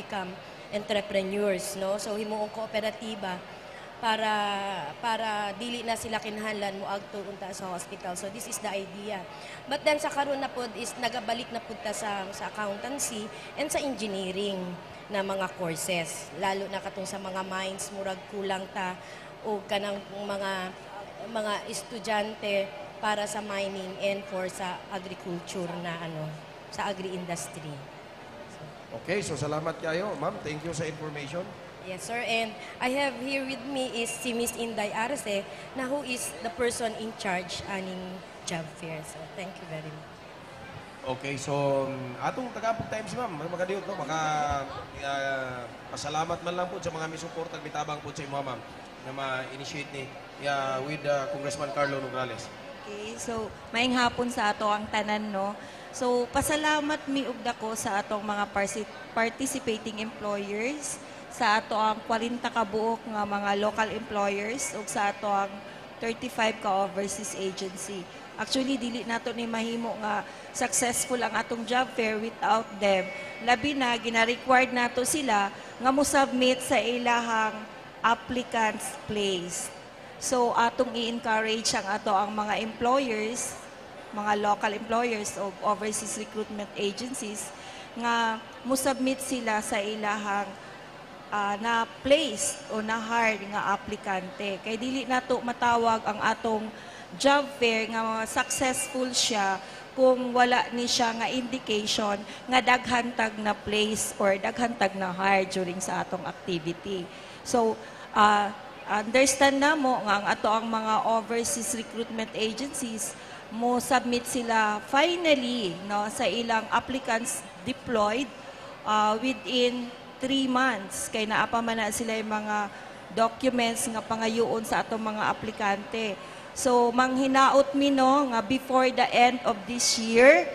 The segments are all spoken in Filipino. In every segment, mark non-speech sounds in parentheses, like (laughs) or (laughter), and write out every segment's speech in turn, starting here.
become entrepreneurs no? So himuong kooperatiba para para dili na sila kinahanglan mo agto unta sa hospital. So this is the idea. But then sa karon na pod is nagabalik na pud ta sa sa accountancy and sa engineering na mga courses. Lalo na katong sa mga mines murag kulang ta o kanang mga mga estudyante para sa mining and for sa agriculture na ano sa agri-industry. Okay, so salamat kayo, ma'am. Thank you sa information. Yes, sir. And I have here with me is si Miss Inday Arce na who is the person in charge aning job fair. So, thank you very much. Okay, so um, atong tagapog times ma'am, magadiot no, baka uh, pasalamat man lang po sa mga misuporta at bitabang po sa imo ma'am na ma-initiate ni yeah, with uh, Congressman Carlo Nograles. Okay, so maing hapon sa ato ang tanan no. So pasalamat mi ug dako sa atong mga participating employers, sa ato ang 40 ka buok nga mga local employers ug sa ato ang 35 ka overseas agency. Actually dili nato ni mahimo nga successful ang atong job fair without them. Labi na gina-required nato sila nga mo submit sa ilahang applicants place. So atong i-encourage ang ato ang mga employers, mga local employers o overseas recruitment agencies nga mo submit sila sa ilahang ah, na place o na hire nga aplikante. Kay dili nato matawag ang atong job fair nga successful siya kung wala ni siya nga indication nga daghantag na place or daghantag na hire during sa atong activity. So, ah, understand na mo nga ang ato ang mga overseas recruitment agencies mo submit sila finally no sa ilang applicants deployed uh, within three months kay naa pa man na sila yung mga documents nga pangayoon sa atong mga aplikante. So manghinaot mi no nga before the end of this year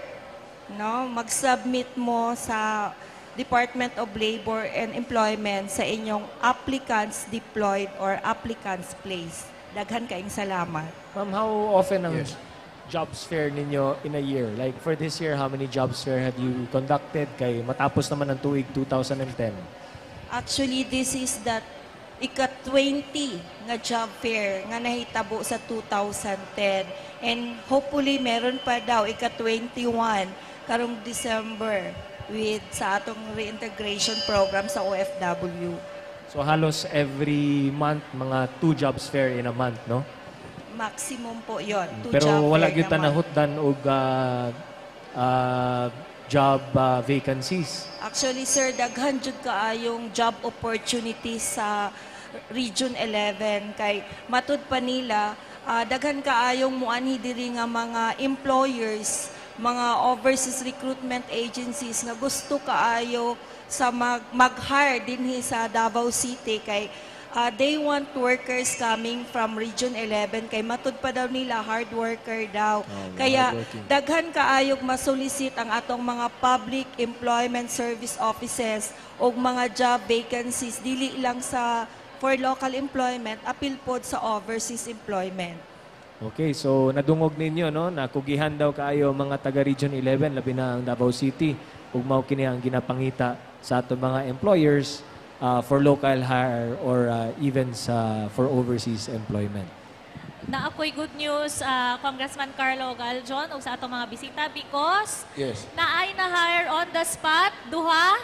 no mag-submit mo sa Department of Labor and Employment sa inyong applicants deployed or applicants placed. Daghan kaing salamat. Ma'am, how often ang Yes. jobs fair ninyo in a year? Like for this year, how many jobs fair have you conducted? Kay matapos naman ang tuig 2010. Actually, this is the ika-20 nga job fair nga nahitabo sa 2010. And hopefully, meron pa daw ika-21 karong December with sa atong reintegration program sa OFW. So halos every month, mga two jobs fair in a month, no? Maximum po yon. Two Pero job wala fair gyud naman. tanahutdan og ah, ah, job ah, vacancies. Actually, sir, daghan jud kaayong job opportunities sa Region 11 kay matud pa nila ah, daghan kaayong muanhi diri nga mga employers, mga overseas recruitment agencies nga gusto kaayo sa mag mag-hire dinhi sa Davao City kay ah, they want workers coming from Region 11 kay matud pa daw nila hard worker daw. Kaya hardworking. daghan kaayog masolisit ang atong mga public employment service offices o mga job vacancies dili lang sa for local employment apil pod sa overseas employment. Okay, so nadungog ninyo no na kugihan daw kaayo mga taga Region 11 labi na ang Davao City ug mao kini ang ginapangita sa ato mga employers uh, for local hire or uh, even sa for overseas employment. na ako'y good news, ah, Congressman Carlo Galjon, o sa atong mga bisita because Yes. naay na hire on the spot, duha,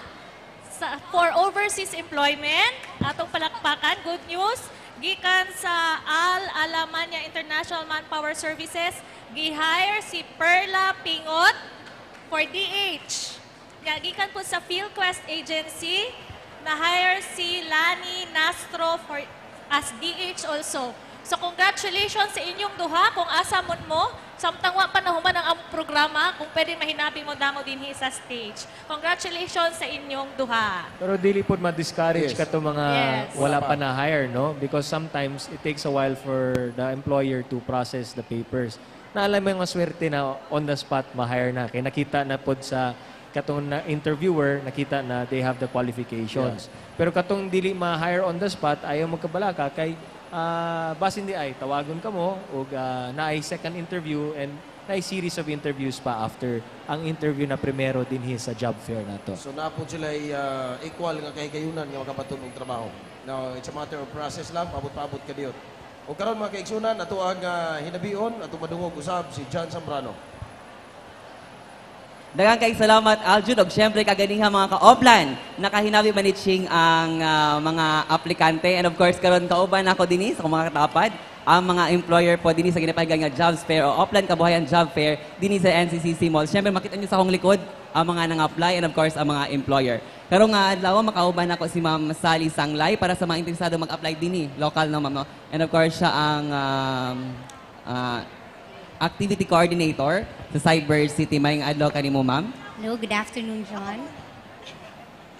sa, for overseas employment. Atong palakpakan, good news. Gikan sa Al Alamanya International Manpower Services, gi-hire si Perla Pingot for DH. Nga, gikan po sa PhilQuest Agency, na-hire si Lani Nastro for, as DH also. So congratulations sa inyong duha kung asa mon mo samtang wa pa nahuman ang among programa kung pwede mahinabi mo damo dinhi sa stage. Congratulations sa inyong duha. Pero dili pod ma-discourage Yes. kato mga Yes. wala pa na hire no because sometimes it takes a while for the employer to process the papers. Na alam mo yung swerte na on the spot ma-hire na kay nakita na pod sa katong na interviewer nakita na they have the qualifications. Pero katong dili ma-hire on the spot ayaw magkabalaka kay ah, basin di ay tawagon ka mo o naay second interview and naay series of interviews pa after ang interview na primero din sa job fair na to. So na po sila ay ah, equal nga kay kayunan nga makapatun og trabaho. Now, it's a matter of process lang, paabot-paabot ka diot. O karon mga kaigsunan, ato ang ah, hinabion, ato madungog usab si John Zambrano. Daghang kay salamat Aljun og syempre kaganiha mga ka-oplan nakahinabi manitching ang ah, mga aplikante and of course karon kauban ako dinhi sa mga katapad ang mga employer po dinhi sa ginapahigan nga job fair o Oplan Kabuhayan Job Fair dinhi sa NCCC Mall. Syempre makita niyo sa akong likod ang mga nang-apply and of course ang mga employer. Karon nga adlaw makauban ako si Ma'am Sally Sanglay para sa mga interesado mag-apply dinhi, local no ma'am no. And of course siya ang um, ah, activity coordinator sa Cyber City. Mayang adlaw kanimo, ma'am. Hello, good afternoon, John.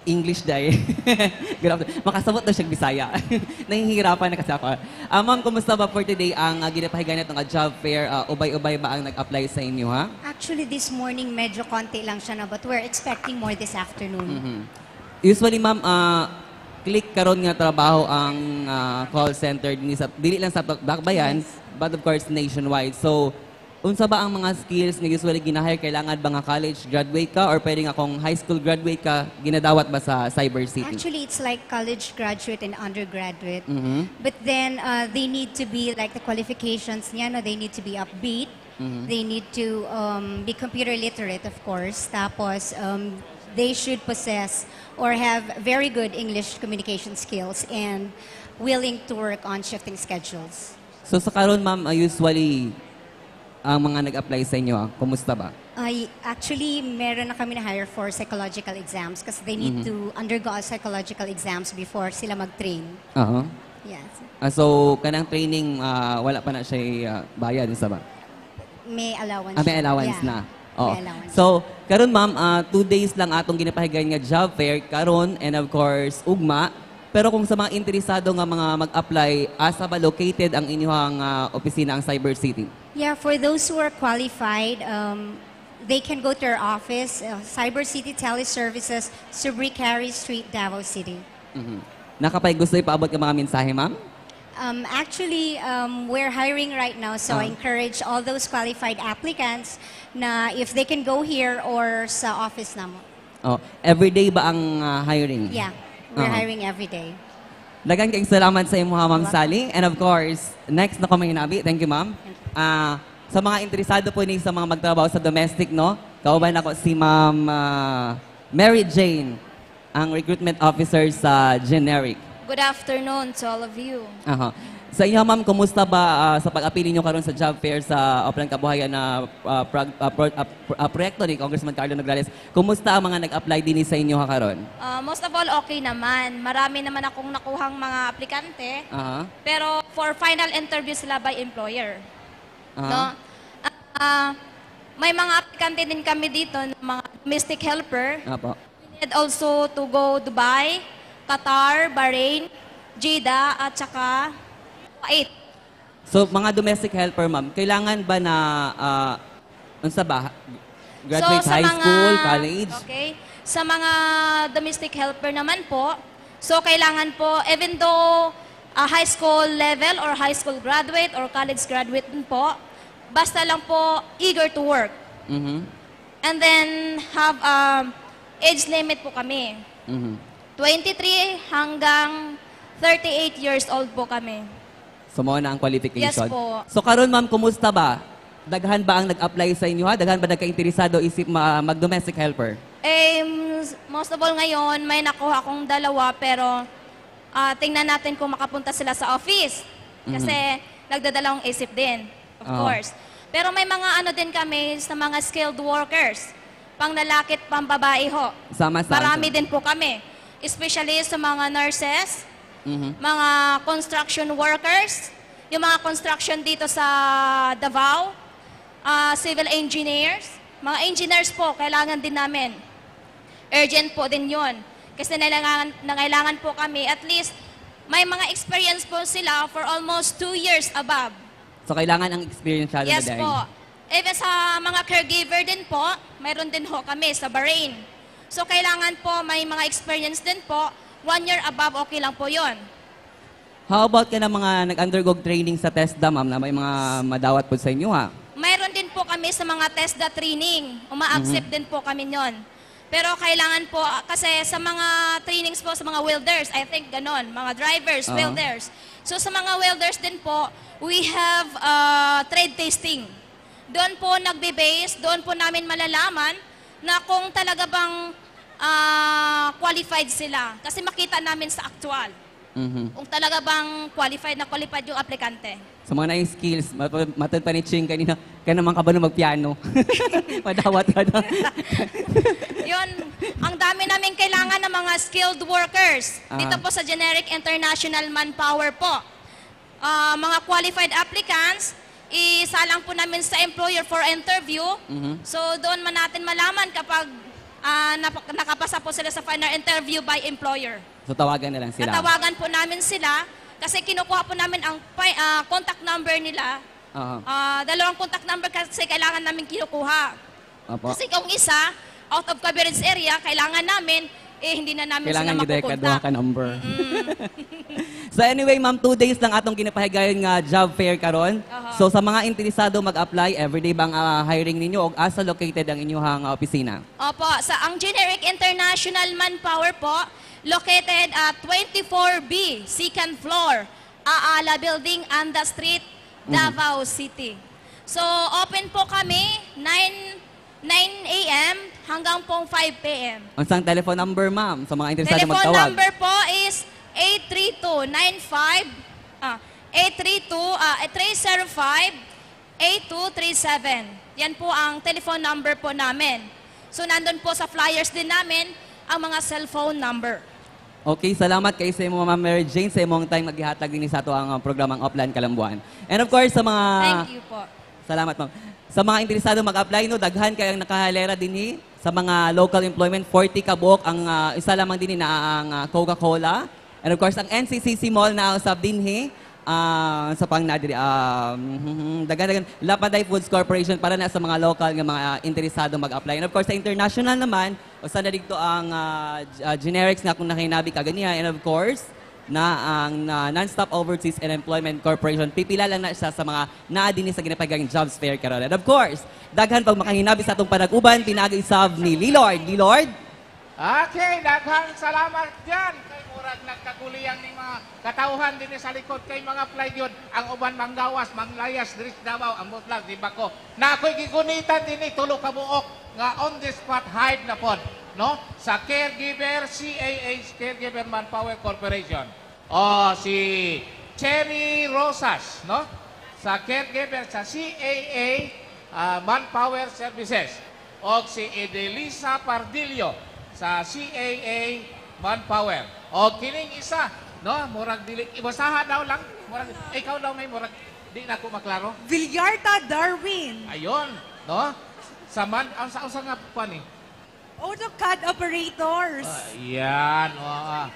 English day. (laughs) Good afternoon. Makasabot na siya Bisaya. (laughs) Nahihirapan na kasi ako. Ah, ma'am, kumusta ba for today ang uh, ginapahigan itong job fair? Ah, ubay-ubay ba ang nag-apply sa inyo, ha? Actually, this morning, medyo konti lang siya na, but we're expecting more this afternoon. Mhm. Usually, ma'am, ah, click karon nga trabaho ang ah, call center din sa dili lang sa Dakbayan, but of course nationwide. So, unsa ba ang mga skills nga usually ginahire kailangan ba nga college graduate ka or pwede nga kung high school graduate ka ginadawat ba sa Cyber City? Actually, it's like college graduate and undergraduate. Mhm. But then, uh, they need to be, like the qualifications niya, no, they need to be upbeat. They need to um, be computer literate, of course. Tapos, um, they should possess or have very good English communication skills and willing to work on shifting schedules. So sa karon ma'am, ah, usually ang mga nag-apply sa inyo, kumusta ba? I actually meron na kami na hire for psychological exams kasi they need to undergo a psychological exams before sila mag-train. Oo. Yes. Ah, so kanang training ah, wala pa na siya ah, bayad sa ba? May allowance. Ah, may siya. allowance Yeah. na. Oo. May allowance. So, karon ma'am, ah, two days lang atong ginapahigan nga job fair karon and of course ugma. Pero kung sa mga interesado nga mga mag-apply, asa ba located ang inyong ah, opisina ang Cyber City? Yeah, for those who are qualified, um, they can go to our office, uh, Cyber City Teleservices, Subri Carey Street, Davao City. Mhm. Nakapay gusto ipaabot ka mga mensahe, ma'am? Um, actually, um, we're hiring right now, so I Ah. encourage all those qualified applicants na if they can go here or sa office namo. Oh, everyday ba ang ah, hiring? Yeah, we're Ah. hiring every day. Dagan kayong salamat sa imo, Ma'am Sally. And of course, next na ko may hinabi. Thank you, Ma'am. Ah, sa mga interesado po ni sa mga magtrabaho sa domestic, no? Kauban ako si Ma'am ah, Mary Jane, ang recruitment officer sa Generic. Good afternoon to all of you. Aha. Sa inyo, ma'am, kumusta ba ah, sa pag-apili nyo karon sa job fair sa Oplan Kabuhayan na ah, prog- ah, pro- ah, pro- ah, proyekto ni Congressman Carlo Nograles? Kumusta ang mga nag-apply din sa inyo karon? Uh, most of all, okay naman. Marami naman akong nakuhang mga aplikante. Aha. Pero for final interview sila by employer. Aha. No? Ah, may mga aplikante din kami dito, mga domestic helper. Apo. We need also to go Dubai, Qatar, Bahrain, Jeddah, at saka Kuwait. So, mga domestic helper, ma'am, kailangan ba na, ah, unsa ba? Graduate So, sa high mga- school, college? Okay. Sa mga domestic helper naman po, so kailangan po, even though ah, high school level or high school graduate or college graduate din po, basta lang po eager to work. Mhm. And then have um, age limit po kami. Mhm. 23 hanggang 38 years old po kami. So, mo na ang qualification. Yes po. So, karon ma'am, kumusta ba? Daghan ba ang nag-apply sa inyo ha? Daghan ba nagka-interesado isip ma- mag-domestic helper? Eh, most of all ngayon, may nakuha akong dalawa pero ah, tingnan natin kung makapunta sila sa office. Kasi nagdadalawang isip din, of Oo. course. Pero may mga ano din kami sa mga skilled workers. Pang lalaki at pang babae ho. Sama sa Marami din po kami. Especially sa mga nurses, Mhm. mga construction workers, yung mga construction dito sa Davao, ah, civil engineers, mga engineers po, kailangan din namin. Urgent po din yon. Kasi nangailangan, nangailangan po kami, at least, may mga experience po sila for almost two years above. So, kailangan ang experience Yes na po. Even sa mga caregiver din po, mayroon din ho kami sa Bahrain. So kailangan po may mga experience din po, one year above okay lang po yon. How about ka na mga nag-undergo training sa TESDA, ma'am, na may mga madawat po sa inyo, ha? Mayroon din po kami sa mga TESDA training. Uma-accept din po kami yon. Pero kailangan po, kasi sa mga trainings po sa mga welders, I think ganon, mga drivers, Oo. welders. So sa mga welders din po, we have uh, trade tasting. Doon po nagbe-base, doon po namin malalaman na kung talaga bang ah, qualified sila. Kasi makita namin sa actual. Mhm. Kung talaga bang qualified na qualified yung aplikante. Sa mga nai skills, mat- matod pa ni Ching kanina, kaya naman ka ba na magpiano? (laughs) Madawat ka na. (laughs) Yun, ang dami namin kailangan ng mga skilled workers. Ah. Dito po sa Generic International Manpower po. Ah, mga qualified applicants, isalang po namin sa employer for interview. Mhm. So doon man natin malaman kapag ah, nap- nakapasa po sila sa final interview by employer. So tawagan na lang sila. Tatawagan po namin sila kasi kinukuha po namin ang ah, contact number nila. Oo. Ah, dalawang contact number kasi kailangan namin kinukuha. Opo. Kasi kung isa, out of coverage area, kailangan namin, eh hindi na namin Kailangan sila gid ka duha makukontak. ka number. (laughs) so anyway, ma'am, two days lang atong ginapahigayon nga job fair karon. So sa mga interesado mag-apply, everyday bang ah, hiring ninyo o asa located ang inyong ah, opisina? Opo, sa ang Generic International Manpower po, located at 24B, second floor, Aala Building, Anda Street, Davao City. So, open po kami 9, 9 a.m. hanggang pong 5 p.m. Unsang telephone number, ma'am, sa mga interesado Telephone magtawag? number po is 832-95, ah, 832, ah, 305-8237. Yan po ang telephone number po namin. So, nandun po sa flyers din namin ang mga cellphone number. Okay, salamat kay sa imo, Ma'am Mary Jane, sa imong time maghihatag din sa ato ang ah, programang Upland Kalambuan. And of course, sa mga... Thank you po. Salamat, ma'am. Sa mga interesado mag-apply, no, daghan kayang nakahalera din sa mga local employment, 40 kabuok ang ah, isa lamang din na ang ah, Coca-Cola. And of course, ang NCCC Mall na usab din ah, sa pang nadiri um, daghan daghan Lapaday Foods Corporation para na sa mga local nga mga ah, interesado mag-apply. And of course, sa international naman, usa na dito ang ah, generics nga kung nakahinabi kaganiya. And of course, na ang ah, Non-Stop Overseas and Employment Corporation. Pipila lang na siya sa mga naa din sa ginapagang jobs fair karon. And of course, daghan pag makahinabi sa atong panag-uban, pinag-isab ni Lilord. Lilord? Okay, daghang salamat dyan. Kay murag nagkaguliyang ni mga katauhan din sa likod kay mga yun. Ang uban manggawas, manglayas, dris Davao, ang mutlag, di ba ko? Na ako'y gigunitan din ni tulo ka buok nga on the spot hide na pod. No? Sa caregiver, CAH, Caregiver Manpower Corporation. O si Cherry Rosas, no? Sa caregiver sa CAA ah, Manpower Services. O si Edelisa Pardillo sa CAA Manpower. O kining isa, no? Murag dili ibasaha daw lang. Murag ikaw daw may murag di na ko maklaro. Villarta Darwin, Ayon, no? Sa man ang sa usa nga pa ni. AutoCAD operators. Ayan, o. ah.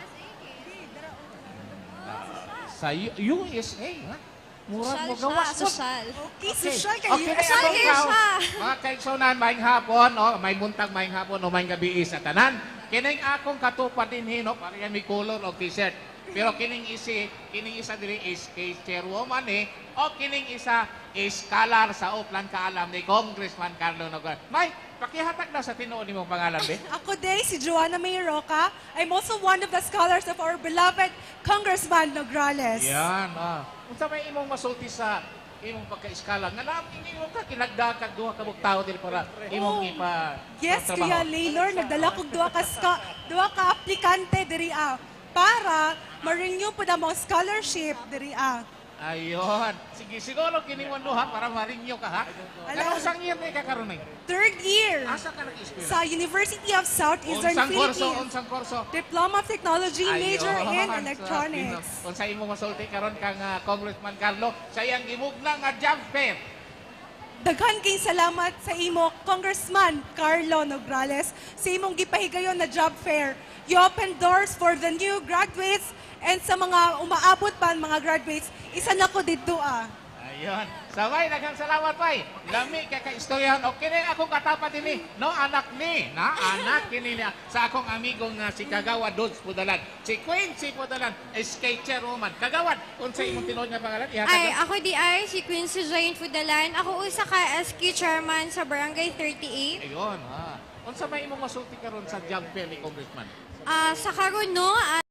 sa U- USA, ha? Murag mo gawas. social. Okay, social kayo. Okay, Social okay, kayo. Mga kaigsunan, maing hapon, oh, may buntag maing hapon, o maing gabi sa tanan. Kining akong katupad din hino, para yan may color o t-shirt. Pero kining isi, kining isa diri is kay chairwoman eh, o kining isa is kalar sa uplan kaalam ni Congressman Carlo Noguera. May, pakihatag na sa tinuod nimong pangalan, be. (laughs) Ako day, si Joanna May Roca. I'm also one of the scholars of our beloved Congressman Nograles. Yan, ah. Unsa may imong masulti sa imong pagka-iskala nga na imong ka kinagdakag duha ka bug tawo dili para imong Oh. ipa Yes. Kuya Laylor, nagdala kong duha ka, ska, duha ka aplikante diri ah, para ma-renew po na mga scholarship diri ah. Ayun. Sige, siguro kini mo duha para marinyo ka ha. Ala. Ano sang year may kakaroon eh? Third year Asa ka nag-experience? sa University of Southeastern Unsang kurso, Philippines. unsang kurso. Diploma of Technology, major in electronics. Kung sa imo masulti karon kang ah, Congressman Carlo, sa iyang gimugna nga job fair. Daghan kay salamat sa imo, Congressman Carlo Nograles, sa imong gipahigayon na job fair. You open doors for the new graduates and sa mga umaabot pa mga graduates, isa na ko dito ah. Ayun. Sabay, daghang salamat, Pai. Lami kay kaistoryahan. O kini akong katapat ini. No, anak ni. Na, anak (laughs) kini niya. Sa akong amigong nga si Kagawa Dodds Pudalan. Si Quincy Pudalan, SK Chairwoman. Kagawad, kung sa imong tinuod nga pangalan, ihatag Ay, ako di ay si Quincy Join Fudalan. Ako usa ka SQ chairman sa Barangay 38. Ayun, ha. Kung sa may imong masulti karon sa fair ni Congressman. Ah, sa karon no,